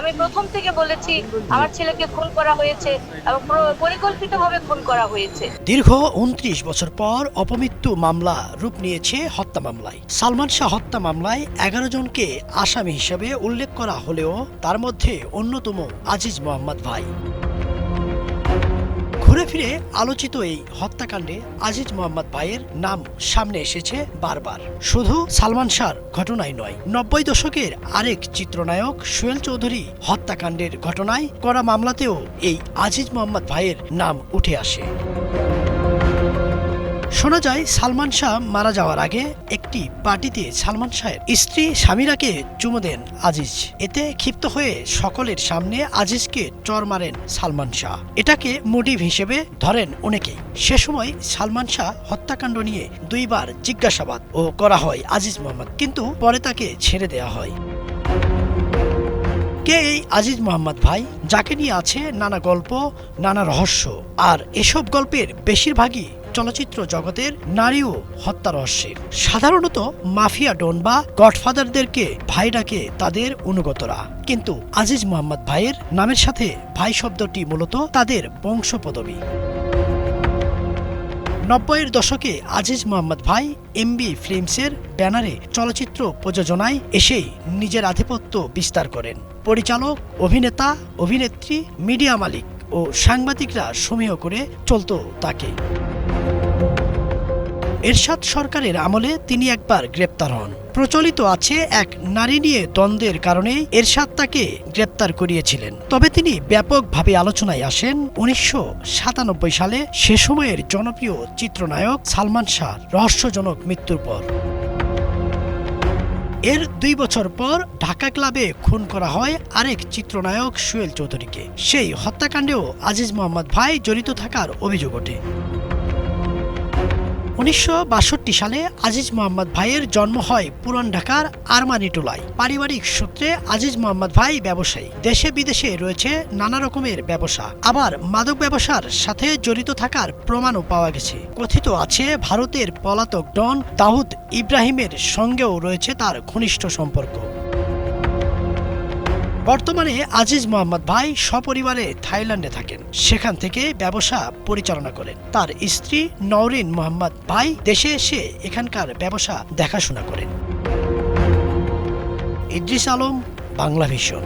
আমি প্রথম থেকে বলেছি, আমার ছেলেকে খুন করা হয়েছে এবং প্র- পরিকল্পিতভাবে খুন করা হয়েছে। দীর্ঘ উনত্রিশ বছর পর অপমৃত্যু মামলা রূপ নিয়েছে হত্যা মামলায়। সালমান শাহ হত্যা মামলায় এগারো জনকে আসামি হিসেবে উল্লেখ করা হলেও তার মধ্যে অন্যতম আজিজ মোহাম্মদ ভাই। ঘুরে ফিরে আলোচিত এই হত্যাকাণ্ডে আজিজ মোহাম্মদ ভাইয়ের নাম সামনে এসেছে বারবার। শুধু সালমান শাহর ঘটনাই নয়, নব্বই দশকের আরেক চিত্রনায়ক সোহেল চৌধুরী হত্যাকাণ্ডের ঘটনায় করা মামলাতেও এই আজিজ মোহাম্মদ ভাইয়ের নাম উঠে আসে। শোনা যায়, সালমান শাহ মারা যাওয়ার আগে একটি পার্টিতে সালমান শাহের স্ত্রী স্বামীরাকে চুমো দেন আজিজ। এতে ক্ষিপ্ত হয়ে সকলের সামনে আজিজকে চর মারেন সালমান শাহ। এটাকে মোটিভ হিসেবে ধরেন অনেকেই। সে সময় সালমান শাহ হত্যাকাণ্ড নিয়ে দুইবার জিজ্ঞাসাবাদ ও করা হয় আজিজ মোহাম্মদ। কিন্তু পরে তাকে ছেড়ে দেওয়া হয়। কে এই আজিজ মোহাম্মদ ভাই? যাকে নিয়ে আছে নানা গল্প, নানা রহস্য। আর এসব গল্পের বেশিরভাগই চলচ্চিত্র জগতের নারী ও হত্যা রহস্যের সাধারণত মাফিয়া ডন বা গডফাদারদেরকে ভাই ডাকে তাদের অনুগতরা। কিন্তু আজিজ মোহাম্মদ ভাইয়ের নামের সাথে ভাই শব্দটি মূলত তাদের বংশপদবী। নব্বইয়ের দশকে আজিজ মোহাম্মদ ভাই এমবি ফিল্মসের ব্যানারে চলচ্চিত্র প্রযোজনায় এসেই নিজের আধিপত্য বিস্তার করেন। পরিচালক, অভিনেতা, অভিনেত্রী, মিডিয়া মালিক ও সাংবাদিকরা সমীহ করে চলত তাকে। এরশাদ সরকারের আমলে তিনি একবার গ্রেপ্তার হন। প্রচলিত আছে এক নারী নিয়ে দ্বন্দ্বের কারণে এরশাদ তাকে গ্রেপ্তার করিয়েছিলেন। তবে তিনি ব্যাপকভাবে আলোচনায় আসেন। উনিশশো সাতানব্বই সালে সে সময়ের জনপ্রিয় চিত্রনায়ক সালমান শাহ, রহস্যজনক মৃত্যুর পর। এর দুই বছর পর ঢাকা ক্লাবে খুন করা হয় আরেক চিত্রনায়ক সুয়েল চৌধুরীকে। সেই হত্যাকাণ্ডেও আজিজ মোহাম্মদ ভাই জড়িত থাকার অভিযোগ ওঠে। উনিশশো বাষট্টি সালে আজিজ মোহাম্মদ ভাইয়ের জন্ম হয় পুরান ঢাকার আরমানিটোলায়। পারিবারিক সূত্রে আজিজ মোহাম্মদ ভাই ব্যবসায়ী। দেশে বিদেশে রয়েছে নানা রকমের ব্যবসা। আবার মাদক ব্যবসার সাথে জড়িত থাকার প্রমাণও পাওয়া গেছে। কথিত আছে, ভারতের পলাতক ডন দাউদ ইব্রাহিমের সঙ্গেও রয়েছে তার ঘনিষ্ঠ সম্পর্ক। বর্তমানে আজিজ মোহাম্মদ ভাই সপরিবারে থাইল্যান্ডে থাকেন। সেখান থেকে ব্যবসা পরিচালনা করেন। তার স্ত্রী নওরিন মোহাম্মদ ভাই দেশে এসে এখানকার ব্যবসা দেখাশোনা করেন। ইদ্রিস আলম, বাংলা ভিশন।